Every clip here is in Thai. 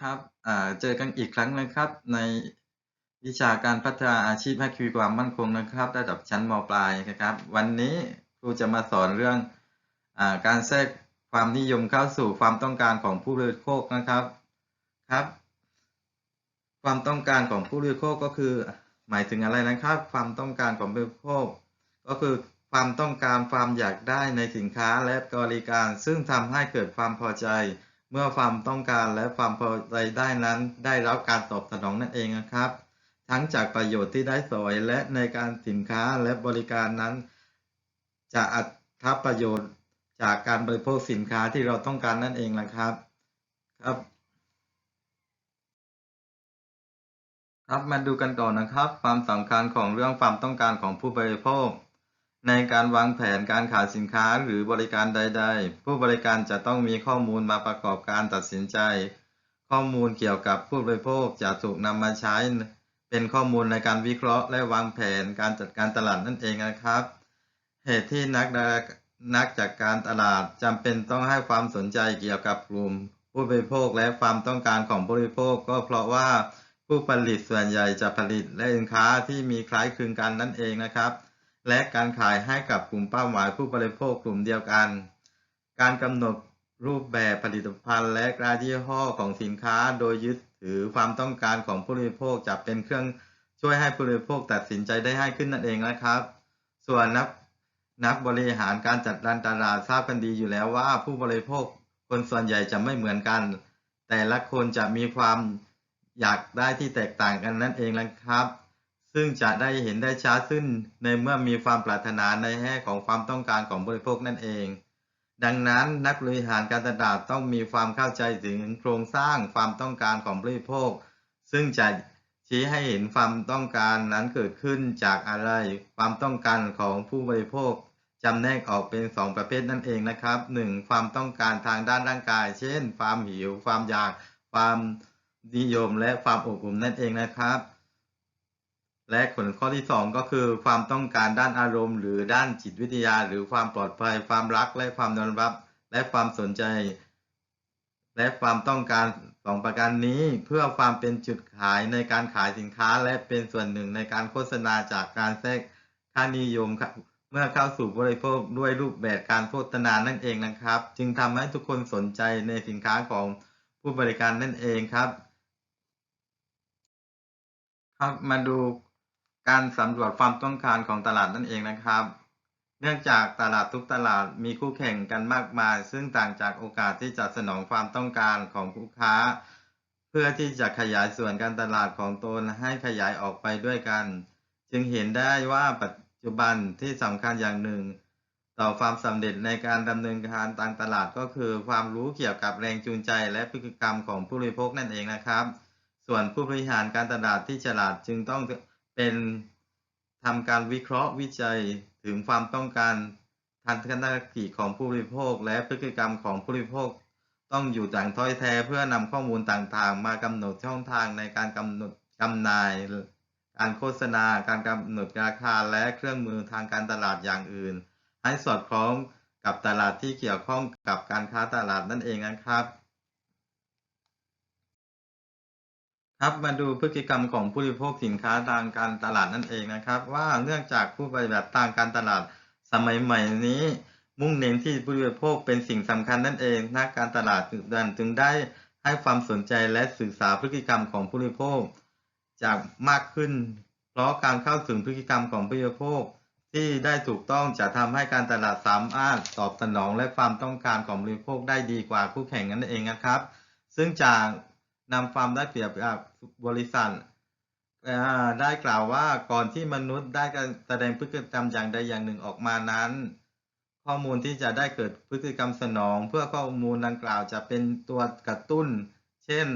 ครับเจอกันอีกครั้งนะครับ ในวิชาการพัฒนาอาชีพให้มีความมั่นคงนะครับระดับชั้นมปลายนะครับ วันนี้ครูจะมาสอนเรื่องอการแทรกความนิยมเข้าสู่ความต้องการของผู้บริโภคนะครับครับ ความต้องการของผู้บริโภคก็คือ หมายถึงอะไรนะครับ ความต้องการของผู้บริโภค ก็คือความต้องการความอยากได้ในสินค้าและบริการ ซึ่งทำให้เกิดความพอใจ เมื่อความต้องการและความพอใจได้นั้นได้รับการตอบสนองนั่นเองนะครับ ทั้งจากประโยชน์ที่ได้สอยและในการสินค้าและบริการนั้น จะอัตประโยชน์จากการบริโภคสินค้าที่เราต้องการนั่นเองนะครับครับ ครับมาดูกันก่อนนะครับ ความสำคัญของเรื่องความต้องการของผู้บริโภค ในการวางแผนการขายสินค้าหรือบริการใด ๆ ผู้บริการจะต้องมีข้อมูลมาประกอบการตัดสินใจ ข้อมูลเกี่ยวกับผู้บริโภคจะถูกนำมาใช้ เป็นข้อมูลในการวิเคราะห์ และวางแผนการจัดการตลาดนั่นเองนะครับ เหตุที่นักนักจัดการตลาดจำเป็นต้องให้ความสนใจเกี่ยวกับกลุ่ม ผู้บริโภคและความต้องการของผู้บริโภค ก็เพราะว่าผู้ผลิตส่วนใหญ่จะผลิตและสินค้าที่มีคล้ายคลึงกันนั่นเองนะครับ และการขายให้กับกลุ่มเป้าหมายผู้บริโภคกลุ่มเดียวกัน การกำหนดรูปแบบผลิตภัณฑ์ และรายี่ห้อของสินค้า โดยยึดถือความต้องการของผู้บริโภคจะเป็นเครื่องช่วยให้ผู้บริโภคตัดสินใจได้ง่ายขึ้นนั่นเองนะครับ ส่วนนักนักบริหารการจัดการตลาดทราบกันดีอยู่แล้วว่าผู้บริโภคคนส่วนใหญ่จะไม่เหมือนกัน แต่ละคนจะมีความอยากได้ที่แตกต่างกันนั่นเองนะครับ ซึ่งจะได้เห็นได้ชัดขึ้นในเมื่อมีความปรารถนาในแง่ของความต้องการของบริโภคนั่นเอง ดังนั้นนักบริหารการตลาดต้องมีความเข้าใจถึงโครงสร้างความต้องการของบริโภค ซึ่งจะชี้ให้เห็นความต้องการนั้นเกิดขึ้นจากอะไร ความต้องการของผู้บริโภคจำแนกออกเป็น 2 ประเภทนั่นเองนะครับ 1. ความต้องการทางด้านร่างกาย เช่น ความหิว ความอยาก ความนิยม และความอบอุ่นนั่นเองนะครับ และผลข้อที่ 2 ก็คือ ความต้องการด้านอารมณ์ หรือด้านจิตวิทยา หรือความปลอดภัย ความรักและความยอมรับ และความสนใจ และความต้องการสองประการนี้เพื่อความเป็นจุดขายในการขายสินค้า และเป็นส่วนหนึ่งในการโฆษณาจากการแทรกค่านิยมครับเมื่อเข้าสู่บริโภคด้วยรูปแบบการโฆษณานั่นเองนะครับ จึงทำให้ทุกคนสนใจในสินค้าของผู้บริการนั่นเองครับ ครับมาดู การสำรวจความต้องการของตลาดนั่นเองนะครับ เนื่องจากตลาดทุกตลาดมีคู่แข่งกันมากมาย ซึ่งต่างจากโอกาสที่จะสนองความต้องการของลูกค้า เพื่อที่จะขยายส่วนการตลาดของตนให้ขยายออกไปด้วยกัน จึงเห็นได้ว่าปัจจุบันที่สำคัญอย่างหนึ่ง ต่อความสำเร็จในการดำเนินการทางตลาดก็คือ ความรู้เกี่ยวกับแรงจูงใจและพฤติกรรมของผู้บริโภคนั่นเองนะครับ ส่วนผู้บริหารการตลาดที่ฉลาดจึงต้อง เป็นทำการวิเคราะห์วิจัยถึงความต้องการทันทนกิของผู้บริโภค และพฤติกรรมของผู้บริโภค ต้องอยู่อย่างถ้อยแท้เพื่อนำข้อมูลต่างๆ มากำหนดช่องทางในการกำหนดจำหน่ายการโฆษณา การกำหนดราคา และเครื่องมือทางการตลาดอย่างอื่น ให้สอดคล้องกับตลาดที่เกี่ยวข้องกับการค้าตลาดนั่นเองนะครับ ครับมาดูพฤติกรรมของผู้บริโภคสินค้าทางการตลาดนั่นเองนะครับ ว่าเนื่องจากผู้ปฏิบัติทางการตลาดสมัยใหม่นี้ มุ่งเน้นที่ผู้บริโภคเป็นสิ่งสำคัญนั่นเองนักการตลาดดันจึงได้ให้ความสนใจและศึกษาพฤติกรรมของผู้บริโภค จากมากขึ้น เพราะการเข้าถึงพฤติกรรมของผู้บริโภค ที่ได้ถูกต้องจะทำให้การตลาดสามารถตอบสนองและความต้องการของผู้บริโภคได้ดีกว่าคู่แข่งนั่นเองนะครับ ซึ่งจาก นำความได้เปรียบจากบริษัทได้กล่าวว่าก่อนที่มนุษย์ได้แสดงพฤติกรรมอย่างใดอย่างหนึ่งออกมานั้น ข้อมูลที่จะได้เกิดพฤติกรรมสนอง เพื่อข้อมูลดังกล่าวจะเป็นตัวกระตุ้น เช่น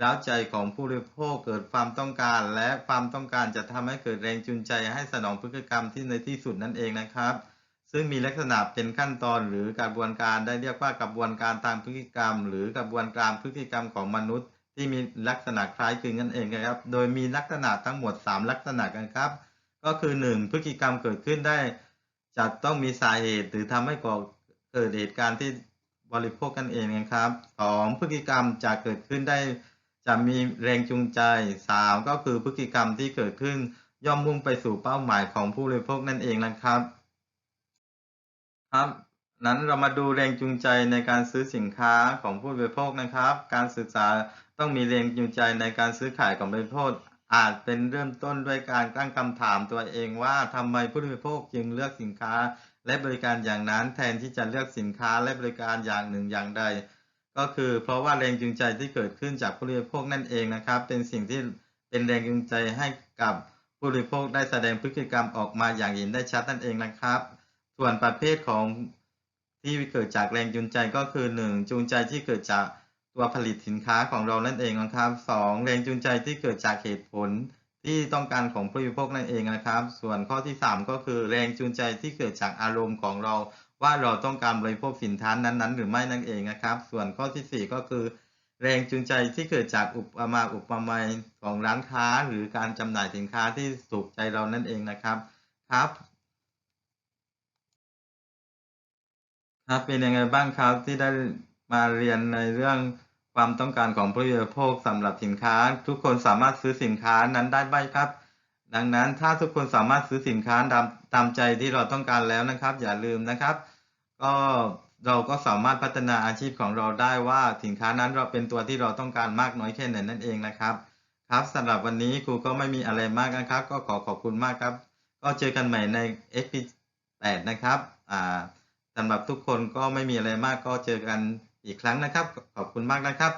แล้วใจของผู้บริโภคเกิดความต้องการ และความต้องการจะทำให้เกิดแรงจูงใจให้สนองพฤติกรรมที่ในที่สุดนั่นเองนะครับ ซึ่งมีลักษณะเป็นขั้นตอนหรือกระบวนการได้เรียกว่ากระบวนการทางพฤติกรรม หรือกระบวนการพฤติกรรมของมนุษย์ ที่มีลักษณะคล้ายคลึงนั่นเองครับ โดยมีลักษณะทั้งหมด 3 ลักษณะกันครับ ก็คือ 1 พฤติกรรมเกิดขึ้นได้จะต้องมีสาเหตุหรือทำให้ก่อเกิดเหตุการณ์ที่บริโภคกันเองนะครับ 2. พฤติกรรมจะเกิดขึ้นได้จะมีแรงจูงใจ 3. ก็คือพฤติกรรมที่เกิดขึ้นย่อมมุ่งไปสู่เป้าหมายของผู้บริโภคนั่นเองนะครับ ครับ นั้นเรามาดูแรงจูงใจในการซื้อสินค้าของผู้บริโภคนะครับ การศึกษาต้องมีแรงจูงใจในการซื้อขายของผู้บริโภค อาจเป็นเริ่มต้นด้วยการตั้งคำถามตัวเองว่าทำไมผู้บริโภคจึงเลือกสินค้า และบริการอย่างนั้นแทนที่จะเลือกสินค้าและบริการอย่างหนึ่งอย่างใด ก็คือเพราะว่าแรงจูงใจที่เกิดขึ้นจากผู้บริโภคนั่นเองนะครับ เป็นสิ่งที่เป็นแรงจูงใจให้กับผู้บริโภคได้แสดงพฤติกรรมออกมาอย่างเห็นได้ชัดนั่นเองนะครับ ส่วนประเภทของ ที่เกิดจากแรงจูงใจก็คือ 1. จูงใจที่เกิดจากตัวผลิตสินค้าของเรานั่นเองนะครับ 2. แรงจูงใจที่เกิดจากเหตุผลที่ต้องการของผู้บริโภคนั่นเองนะครับ ส่วนข้อที่ 3 ก็คือแรงจูงใจที่เกิดจากอารมณ์ของเรา ว่าเราต้องการบริโภคสินค้านั้นๆ หรือไม่นั่นเองนะครับ ส่วนข้อที่ 4 ก็คือ แรงจูงใจที่เกิดจากอุปมาอุปไมยของร้านค้า หรือการจำหน่ายสินค้าที่ถูกใจเรานั่นเองนะครับครับ ครับ เป็นยังไงบ้างครับ ที่ได้มาเรียนในเรื่องความต้องการของผู้บริโภคสำหรับสินค้า ทุกคนสามารถซื้อสินค้านั้นได้ไหมครับ ดังนั้นถ้าทุกคนสามารถซื้อสินค้าตามตามใจที่เราต้องการแล้วนะครับ อย่าลืมนะครับ ก็เราก็สามารถพัฒนาอาชีพของเราได้ว่าสินค้านั้นเราเป็นตัวที่เราต้องการมากน้อยแค่ไหนนั่นเองนะครับ ครับสำหรับวันนี้ครูก็ไม่มีอะไรมากนะครับ ก็ขอขอบคุณมากครับ ก็เจอกันใหม่ใน EP 8 นะครับอ่า สำหรับทุกคนก็ไม่มีอะไรมากก็เจอกันอีกครั้งนะครับ ขอบคุณมากนะครับ